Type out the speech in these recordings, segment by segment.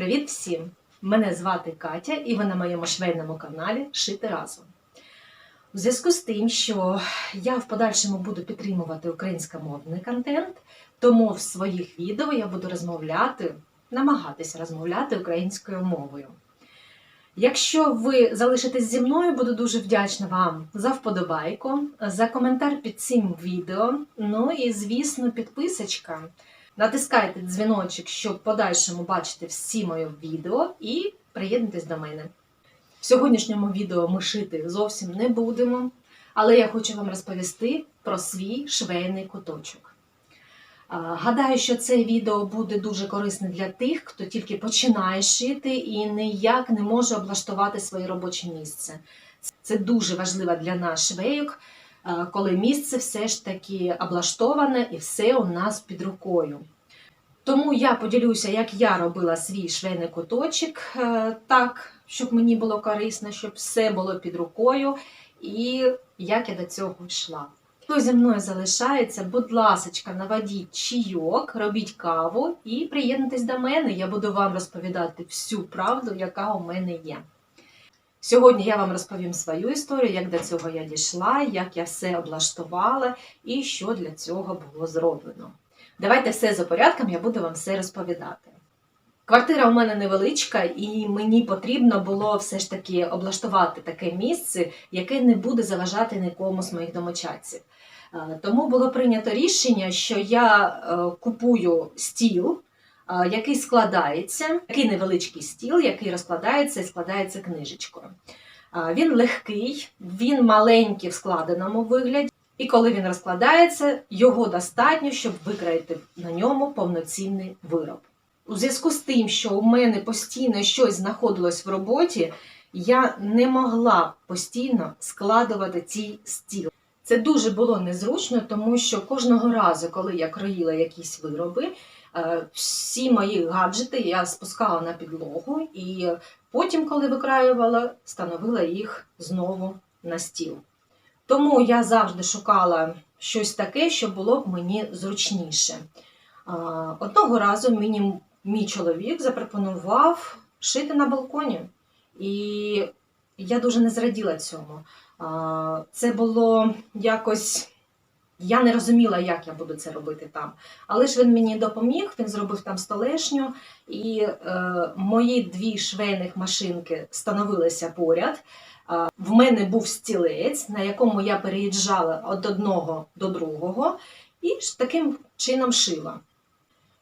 Привіт всім! Мене звати Катя, і ви на моєму швейному каналі Шити разом. У зв'язку з тим, що я в подальшому буду підтримувати українськомовний контент, тому в своїх відео я буду розмовляти, намагатися розмовляти українською мовою. Якщо ви залишитесь зі мною, буду дуже вдячна вам за вподобайку, за коментар під цим відео. Ну і, звісно, підписочка. Натискайте дзвіночок, щоб в подальшому бачити всі мої відео, і приєднуйтесь до мене. В сьогоднішньому відео ми шити зовсім не будемо, але я хочу вам розповісти про свій швейний куточок. Гадаю, що це відео буде дуже корисне для тих, хто тільки починає шити і ніяк не може облаштувати своє робоче місце. Це дуже важливо для нас швейок, коли місце все ж таки облаштоване і все у нас під рукою. Тому я поділюся, як я робила свій швейний куточок е, так, щоб мені було корисно, щоб все було під рукою, і як я до цього йшла. Хто зі мною залишається, будь ласка, наведіть чайок, робіть каву і приєднуйтесь до мене. Я буду вам розповідати всю правду, яка у мене є. Сьогодні я вам розповім свою історію, як до цього я дійшла, як я все облаштувала і що для цього було зроблено. Давайте все за порядком, я буду вам все розповідати. Квартира у мене невеличка, і мені потрібно було все ж таки облаштувати таке місце, яке не буде заважати нікому з моїх домочадців. Е, Тому було прийнято рішення, що я е, купую стіл, е, який складається, такий невеличкий стіл, який розкладається і складається книжечкою. Він легкий, він маленький в складеному вигляді. І коли він розкладається, його достатньо, щоб викраїти на ньому повноцінний вироб. У зв'язку з тим, що у мене постійно щось знаходилось в роботі, я не могла постійно складувати цей стіл. Це дуже було незручно, тому що кожного разу, коли я кроїла якісь вироби, е, всі мої гаджети я спускала на підлогу, і потім, коли викраювала, становила їх знову на стіл. Тому я завжди шукала щось таке, що було б мені зручніше. Одного разу мені мій чоловік запропонував шити на балконі, і я дуже не зраділа цьому. Це було якось. Я не розуміла, як я буду це робити там. Але ж він мені допоміг, він зробив там столешню, і е, мої дві швейних машинки становилися поряд. В мене був стілець, на якому я переїжджала від одного до другого, і таким чином шила.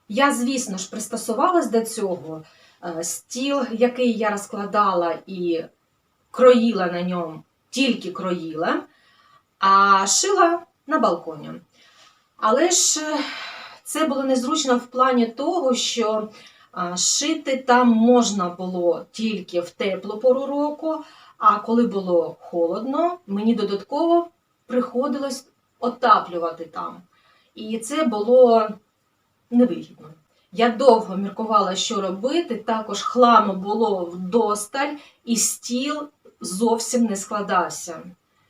Я, звісно ж, пристосувалась до цього. Е, Стіл, який я розкладала і кроїла на ньому, тільки кроїла, а шила на балконі. Але ж е, це було незручно в плані того, що шити там можна було тільки в теплу пору року, а коли було холодно, мені додатково приходилось отаплювати там. І це було невигідно. Я довго міркувала, що робити. Також хламу було вдосталь, і стіл зовсім не складався.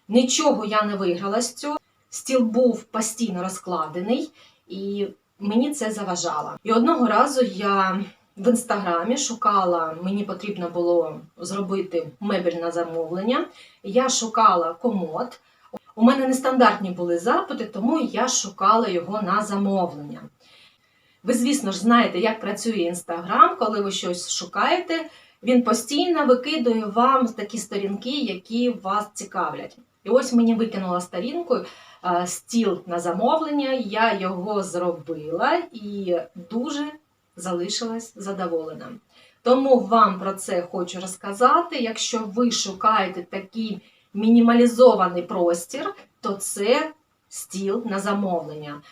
Нічого я не виграла з цього. Стіл був постійно розкладений, і мені це заважало. І одного разу я в інстаграмі шукала, мені потрібно було зробити мебель на замовлення. Я шукала комод. У мене нестандартні були запити, тому я шукала його на замовлення. Ви, звісно ж, знаєте, як працює інстаграм, коли ви щось шукаєте, він постійно викидує вам такі сторінки, які вас цікавлять. І ось мені викинула сторінку е, стіл на замовлення, я його зробила і дуже залишилась задоволена. Тому вам про це хочу розказати. Якщо ви шукаєте такий мінімалізований простір, то це стіл на замовлення.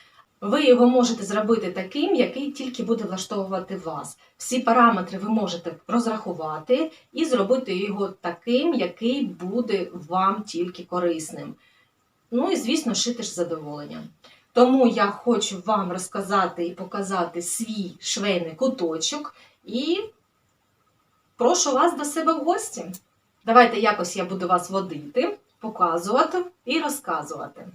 Ви його можете зробити таким, який тільки буде влаштовувати вас. Всі параметри ви можете розрахувати і зробити його таким, який буде вам тільки корисним. Ну і, звісно, шити ж з задоволенням. Тому я хочу вам розказати і показати свій швейний куточок і прошу вас до себе в гості. Давайте якось я буду вас водити, показувати і розказувати.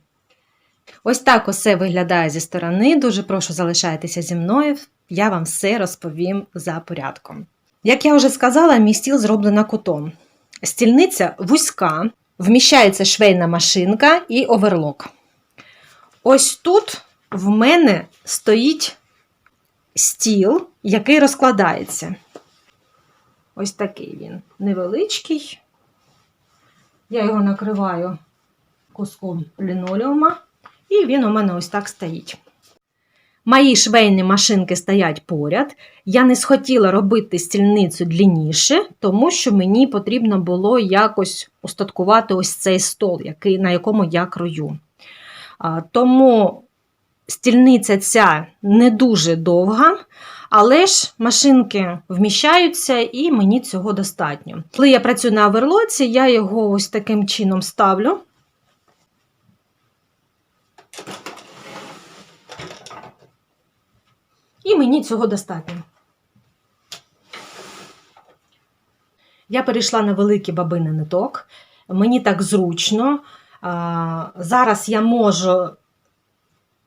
Ось так усе виглядає зі сторони. Дуже прошу залишайтеся зі мною. Я вам все розповім за порядком. Як я вже сказала, мій стіл зроблено кутом. Стільниця вузька, вміщається швейна машинка і оверлок. Ось тут в мене стоїть стіл, який розкладається. Ось такий він невеличкий. Я його накриваю куском лінолеума, і він у мене ось так стоїть. Мої швейні машинки стоять поряд. Я не схотіла робити стільницю длінніше, тому що мені потрібно було якось устаткувати ось цей стол, який, на якому я крою. Тому стільниця ця не дуже довга, але ж машинки вміщаються і мені цього достатньо. Коли я працюю на оверлоці, я його ось таким чином ставлю. І мені цього достатньо. Я перейшла на великий бабиний ниток. Мені так зручно. Зараз я можу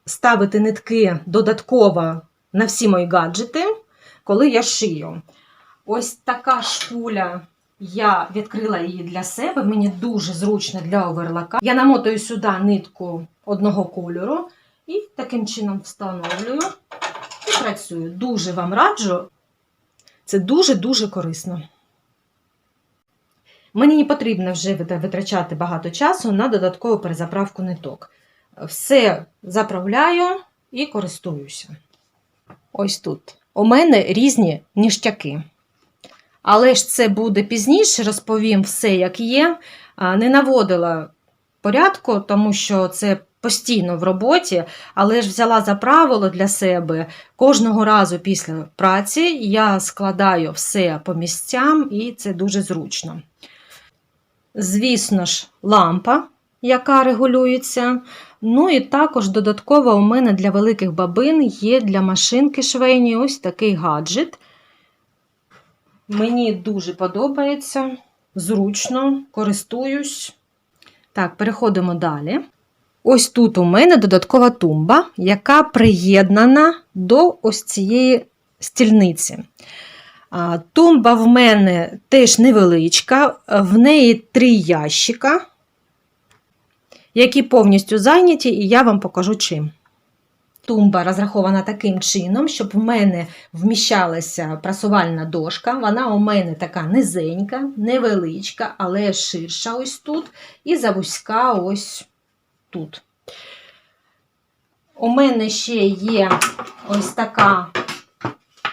ставити нитки додатково на всі мої гаджети, коли я шию. Ось така шпуля. Я відкрила її для себе, мені дуже зручно для оверлака. Я намотую сюди нитку одного кольору і таким чином встановлюю і працюю. Дуже вам раджу. Це дуже-дуже корисно. Мені не потрібно вже витрачати багато часу на додаткову перезаправку ниток. Все заправляю і користуюся. Ось тут. У мене різні ніштяки. Але ж це буде пізніше, розповім все, як є. Не наводила порядку, тому що це постійно в роботі, але ж взяла за правило для себе кожного разу після праці я складаю все по місцям, і це дуже зручно. Звісно ж, лампа, яка регулюється. Ну і також додатково у мене для великих бабин є для машинки швейні ось такий гаджет. Мені дуже подобається, зручно, користуюсь. Так, переходимо далі. Ось тут у мене додаткова тумба, яка приєднана до ось цієї стільниці. Тумба в мене теж невеличка, в неї три ящика, які повністю зайняті, і я вам покажу чим. Тумба розрахована таким чином, щоб в мене вміщалася прасувальна дошка. Вона у мене така низенька, невеличка, але ширша ось тут, і завузька ось тут. У мене ще є ось така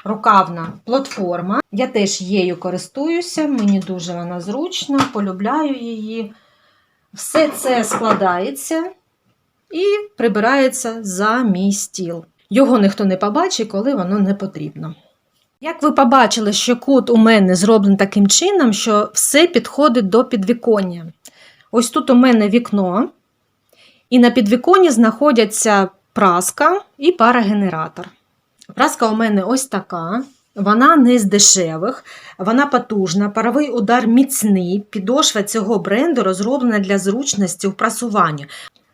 рукавна платформа. Я теж її користуюся, мені дуже вона зручна, полюбляю її. Все це складається і прибирається за мій стіл. Його ніхто не побачить, коли воно не потрібно. Як ви побачили, що кут у мене зроблений таким чином, що все підходить до підвіконня. Ось тут у мене вікно, і на підвіконні знаходяться праска і парагенератор. Праска у мене ось така. Вона не з дешевих, вона потужна, паровий удар міцний, підошва цього бренду розроблена для зручності в прасуванні,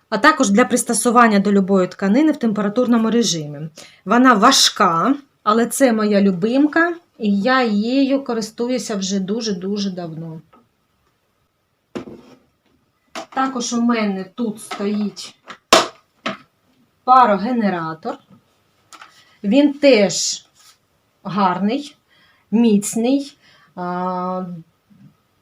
а також для пристосування до любої тканини в температурному режимі. Вона важка, але це моя любимка, і я її користуюся вже дуже-дуже давно. Також у мене тут стоїть парогенератор. Він теж гарний, міцний,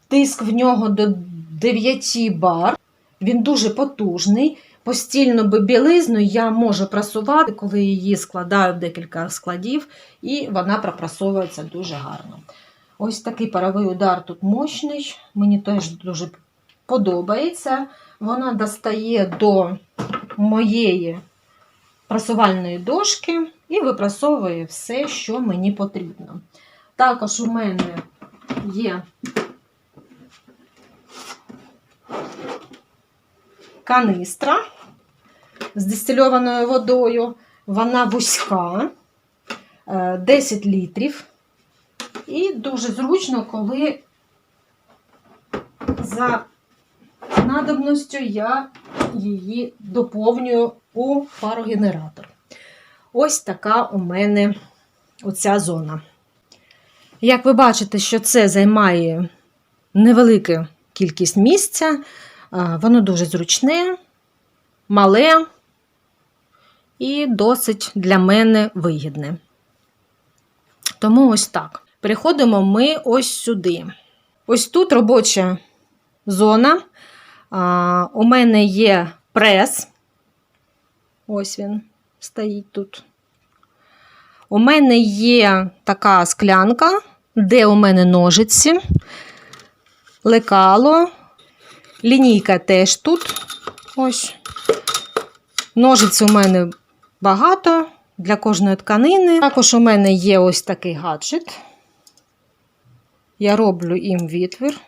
тиск в нього до 9 бар. Він дуже потужний. Постільну білизну я можу прасувати, коли її складаю в декілька складів, і вона пропрасовується дуже гарно. Ось такий паровий удар тут мощний, мені теж дуже подобається. Вона достає до моєї прасувальної дошки і випрасовує все, що мені потрібно. Також у мене є канистра з дистильованою водою, вона вузька, 10 літрів. І дуже зручно, коли за надобністю я її доповнюю у парогенератор. Ось така у мене оця зона. Як ви бачите, що це займає невелику кількість місця, воно дуже зручне, мале і досить для мене вигідне. Тому ось так. Переходимо ми ось сюди. Ось тут робоча зона. У мене є прес. Ось він стоїть тут. У мене є така склянка, де у мене ножиці, лекало, лінійка теж тут. Ось. Ножиць у мене багато для кожної тканини. Також у мене є ось такий гаджет. Я роблю їм відвір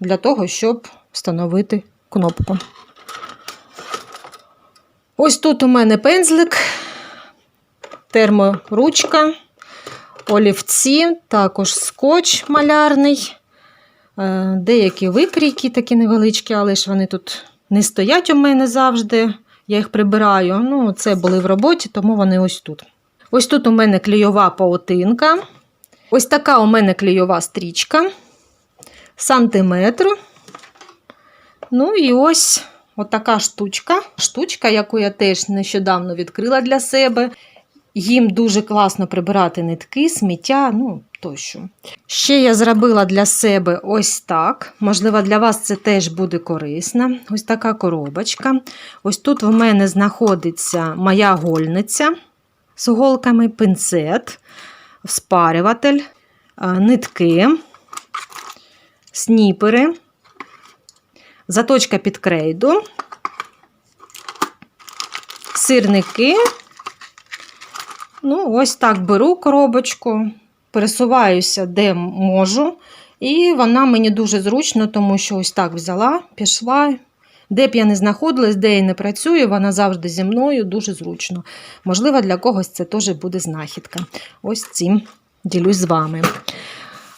для того, щоб встановити кнопку. Ось тут у мене пензлик, терморучка, олівці, також скотч малярний, е, деякі викрійки такі невеличкі, але ж вони тут не стоять у мене завжди. Я їх прибираю. Ну, це були в роботі, тому вони ось тут. Ось тут у мене клейова паутинка. Ось така у мене клейова стрічка. Сантиметр. Ну і ось отака штучка. Штучка, яку я теж нещодавно відкрила для себе. Їм дуже класно прибирати нитки, сміття, ну тощо. Ще я зробила для себе ось так. Можливо, для вас це теж буде корисно. Ось така коробочка. Ось тут в мене знаходиться моя гольниця з голками, пинцет, вспарюватель, нитки, сніпери, заточка під крейду, сирники. Ну, ось так беру коробочку, пересуваюся де можу. І вона мені дуже зручно, тому що ось так взяла, пішла. Де б я не знаходилась, де я не працюю, вона завжди зі мною дуже зручно. Можливо, для когось це теж буде знахідка. Ось цим ділюсь з вами.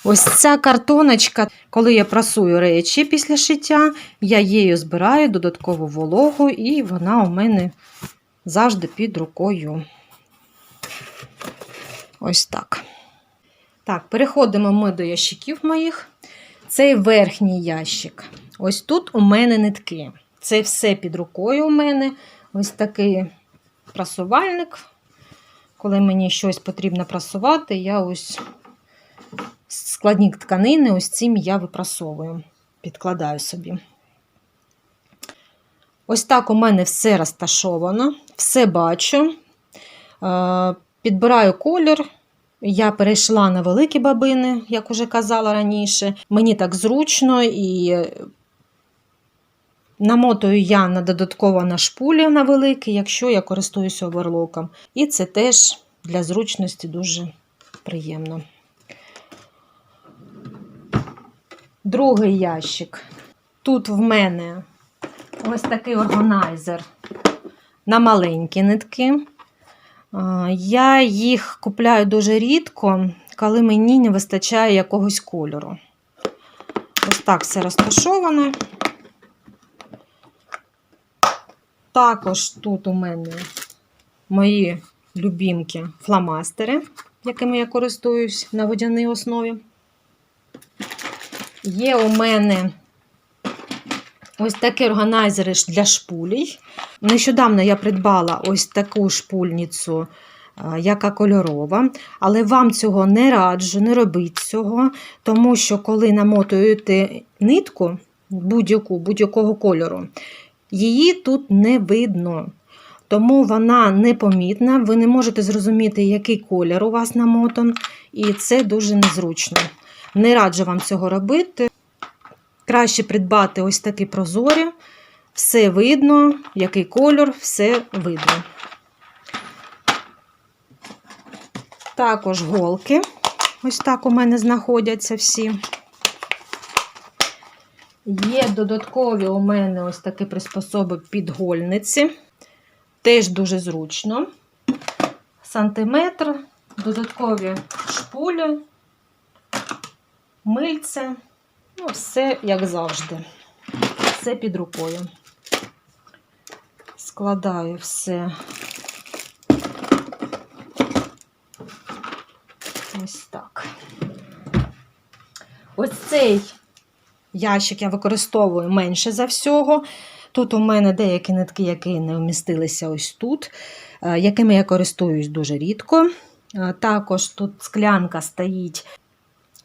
Ось ця картоночка, коли я прасую речі після шиття, я її збираю додаткову вологу, і вона у мене завжди під рукою. Ось так. Так, переходимо ми до ящиків моїх. Цей верхній ящик. Ось тут у мене нитки. Це все під рукою у мене. Ось такий прасувальник. Коли мені щось потрібно прасувати, я ось складні тканини, ось цим я випрасовую, підкладаю собі. Ось так у мене все розташовано, все бачу. Е, Підбираю колір. Я перейшла на великі бабини, як уже казала раніше. Мені так зручно і намотую я на додатково на шпулі на великі, якщо я користуюся оверлоком. І це теж для зручності дуже приємно. Другий ящик. Тут в мене ось такий органайзер на маленькі нитки. Я їх купляю дуже рідко, коли мені не вистачає якогось кольору. Ось так все розташоване. Також тут у мене мої любімки фломастери, якими я користуюсь на водяній основі. Є у мене ось такі органайзери для шпулій. Нещодавно я придбала ось таку шпульницю, яка кольорова, але вам цього не раджу, не робіть цього, тому що коли намотуєте нитку будь-яку, будь-якого кольору, її тут не видно. Тому вона непомітна, ви не можете зрозуміти, який колір у вас намотан, і це дуже незручно. Не раджу вам цього робити. Краще придбати ось такі прозорі. Все видно, який кольор, все видно. Також голки. Ось так у мене знаходяться всі. Є додаткові у мене ось такі приспособи підгольниці. Теж дуже зручно. Сантиметр, додаткові шпулі, мильце. Ну, все як завжди. Все під рукою. Складаю все. Ось так. Ось цей ящик я використовую менше за всього. Тут у мене деякі нитки, які не вмістилися ось тут, е, якими я користуюсь дуже рідко. Е, Також тут склянка стоїть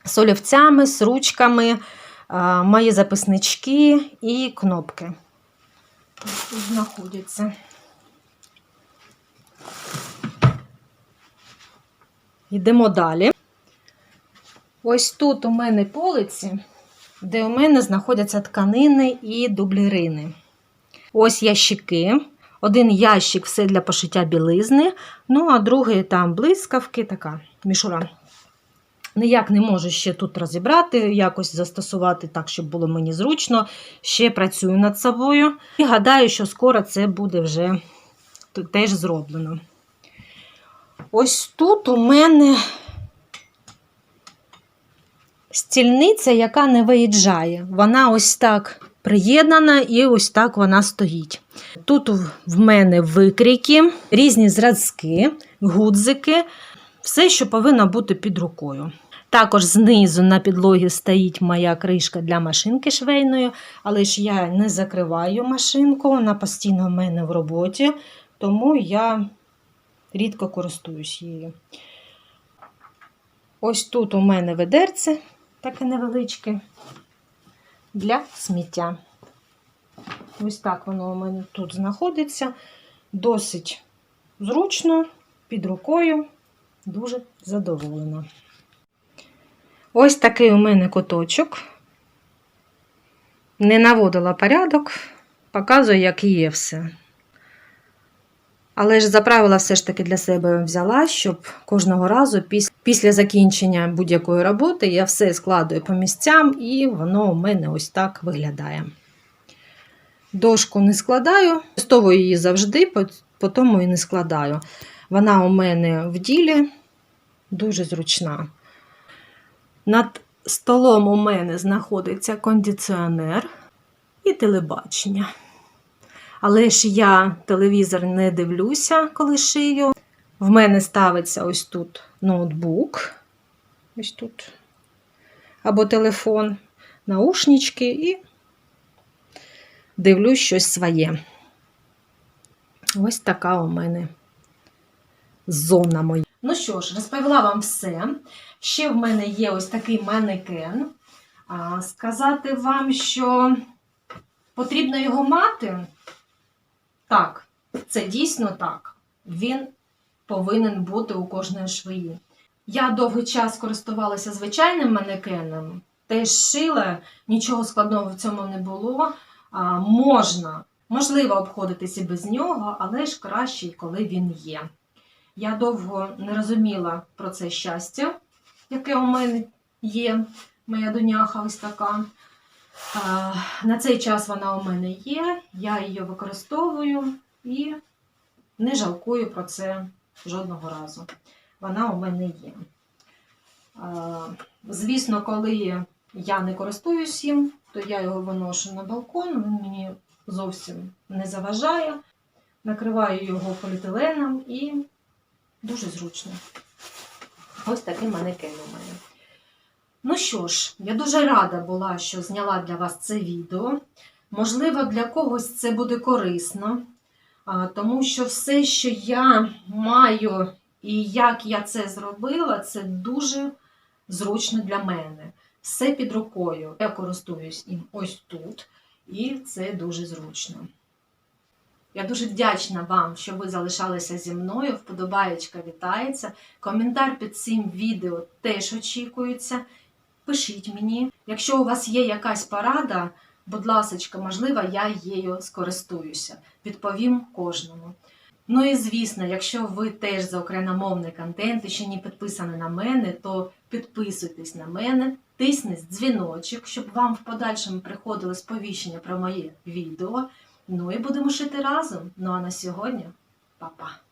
з олівцями, з ручками, е, мої записнички і кнопки. Тут знаходяться. Йдемо далі. Ось тут у мене полиці, де у мене знаходяться тканини і дублірини. Ось ящики. Один ящик все для пошиття білизни, ну а другий там блискавки, така мішура. Ніяк не можу ще тут розібрати, якось застосувати так, щоб було мені зручно. Ще працюю над собою. І гадаю, що скоро це буде вже теж зроблено. Ось тут у мене стільниця, яка не виїжджає. Вона ось так приєднана і ось так вона стоїть. Тут в мене викрійки, різні зразки, гудзики, все, що повинно бути під рукою. Також знизу на підлогі стоїть моя кришка для машинки швейної, але ж я не закриваю машинку, вона постійно в мене в роботі, тому я рідко користуюсь її. Ось тут у мене ведерце таке невеличке для сміття. Ось так воно у мене тут знаходиться. Досить зручно, під рукою, дуже задоволена. Ось такий у мене куточок. Не наводила порядок, показую, як є все. Але ж за правила все ж таки для себе взяла, щоб кожного разу піс- після закінчення будь-якої роботи я все складую по місцям, і воно у мене ось так виглядає. Дошку не складаю, використовую її завжди, по тому і не складаю. Вона у мене в ділі дуже зручна. Над столом у мене знаходиться кондиціонер і телебачення. Але ж я телевізор не дивлюся, коли шию. В мене ставиться ось тут ноутбук, ось тут, або телефон, наушнички і дивлюсь щось своє. Ось така у мене зона моя. Ну що ж, розповіла вам все. Ще в мене є ось такий манекен. Сказати вам, що потрібно його мати. Так, це дійсно так. Він повинен бути у кожної швеї. Я довгий час користувалася звичайним манекеном, теж шила, нічого складного в цьому не було. А, можна, можливо, обходитися без нього, але ж краще, коли він є. Я довго не розуміла про це щастя, яке у мене є. Моя доняха ось така. На цей час вона у мене є, я її використовую і не жалкую про це жодного разу. Вона у мене є. Звісно, коли я не користуюсь їм, то я його виношу на балкон, він мені зовсім не заважає. Накриваю його поліетиленом і дуже зручно. Ось такий манекен у. Ну що ж, я дуже рада була, що зняла для вас це відео. Можливо, для когось це буде корисно, тому що все, що я маю і як я це зробила, це дуже зручно для мене. Все під рукою. Я користуюсь їм ось тут, і це дуже зручно. Я дуже вдячна вам, що ви залишалися зі мною. Вподобаєчка вітається. Коментар під цим відео теж очікується. Пишіть мені. Якщо у вас є якась порада, будь ласка, можливо, я її скористуюся. Відповім кожному. Ну і звісно, якщо ви теж за україномовний контент і ще не підписані на мене, то підписуйтесь на мене, тисніть дзвіночок, щоб вам в подальшому приходили сповіщення про моє відео. Ну і будемо шити разом. Ну а на сьогодні, па-па!